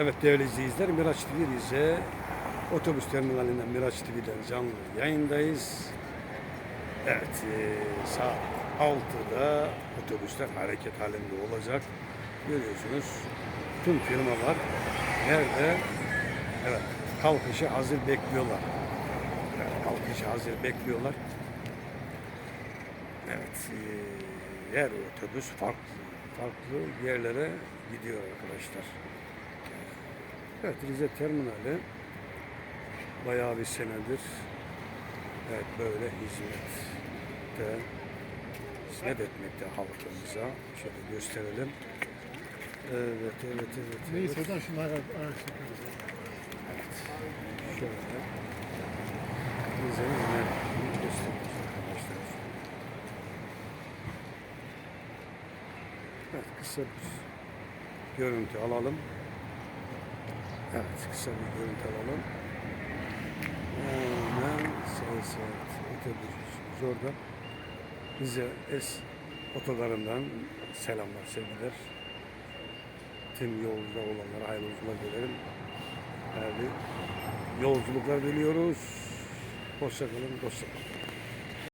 Evet değerli izleyiciler Miraç TV Rize otobüs terminalinden Miraç TV'den canlı yayındayız. Evet e, saat 6'da otobüsler hareket halinde olacak. Görüyorsunuz tüm firmalar nerede? Evet kalkışı hazır bekliyorlar. Evet, kalkışı hazır bekliyorlar. Evet e, her otobüs farklı farklı yerlere gidiyor arkadaşlar. Evet Rize Terminali bayağı bir senedir evet böyle hizmette hizmet etmekte halkımıza. Şöyle gösterelim. Evet, evet, evet. Neyse evet. oradan şunu ara- araştırıyoruz. Şöyle. Rize'nin hizmetini gösteriyoruz arkadaşlar. Evet, kısa bir görüntü alalım. Evet, kısa bir görüntü alalım. Hemen Seyset otobüsümüz orada. Bize es otogarından selamlar, sevgiler. Tüm yolda olanlara hayırlı yolculuklar dilerim. Hayırlı yolculuklar diliyoruz. Hoşçakalın, kalın.